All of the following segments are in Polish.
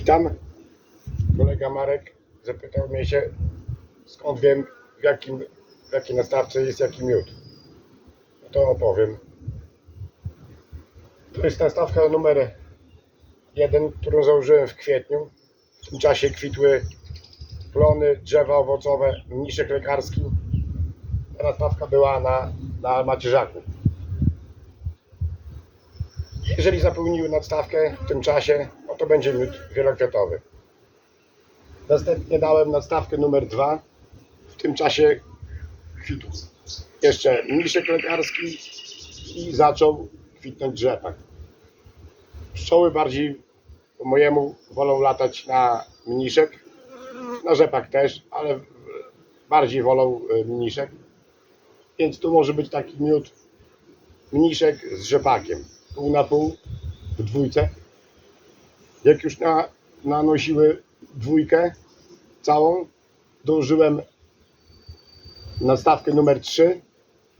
Witam. Kolega Marek zapytał mnie się, skąd wiem, w, jakim, w jakiej nastawce jest jaki miód. No to opowiem. To jest nastawka numer jeden, którą założyłem w kwietniu. W tym czasie kwitły plony, drzewa owocowe, mniszek lekarski. Ta nastawka była na, na macierzaku. Jeżeli zapełniły nadstawkę w tym czasie, no to będzie miód wielokwiatowy. Następnie dałem nadstawkę numer dwa. W tym czasie kwitł jeszcze mniszek lekarski i zaczął kwitnąć rzepak. Pszczoły bardziej po mojemu wolą latać na mniszek, na rzepak też, ale bardziej wolą e, mniszek. Więc tu może być taki miód mniszek z rzepakiem. Pół na pół w dwójce. Jak już na, nanosiły dwójkę całą, dołożyłem nastawkę numer 3.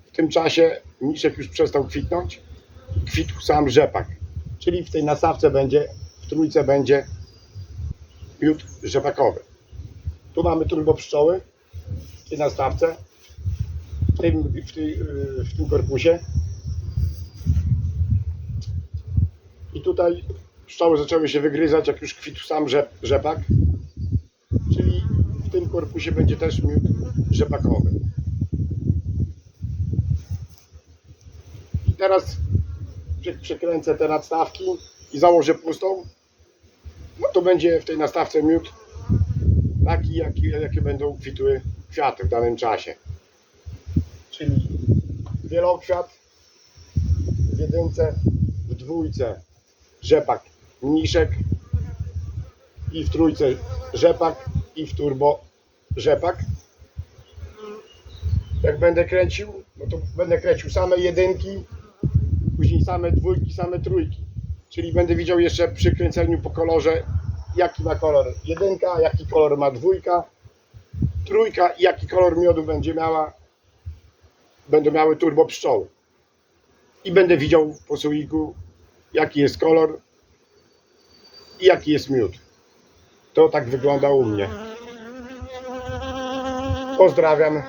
W tym czasie mniszek już przestał kwitnąć. Kwitł sam rzepak. Czyli w tej nastawce będzie, w trójce będzie miód rzepakowy. Tu mamy turbo w tej nastawce, w tym, w, tej, yy, w tym korpusie. I tutaj pszczoły zaczęły się wygryzać, jak już kwitł sam rzep, rzepak. Czyli w tym korpusie będzie też miód rzepakowy. I teraz prze- przekręcę te nadstawki i założę pustą. No to będzie w tej nastawce miód taki, jaki, jakie będą kwitły kwiaty w danym czasie. Czyli wielokwiat w jedynce, w dwójce rzepak, mniszek i w trójce rzepak i w turbo rzepak. Jak będę kręcił, no to będę kręcił same jedynki, później same dwójki, same trójki. Czyli będę widział jeszcze przy kręceniu po kolorze, jaki ma kolor jedynka, jaki kolor ma dwójka, trójka i jaki kolor miodu będzie miała, będą miały turbo pszczoły. I będę widział po słoiku, jaki jest kolor i jaki jest miód. To tak wygląda u mnie. Pozdrawiam.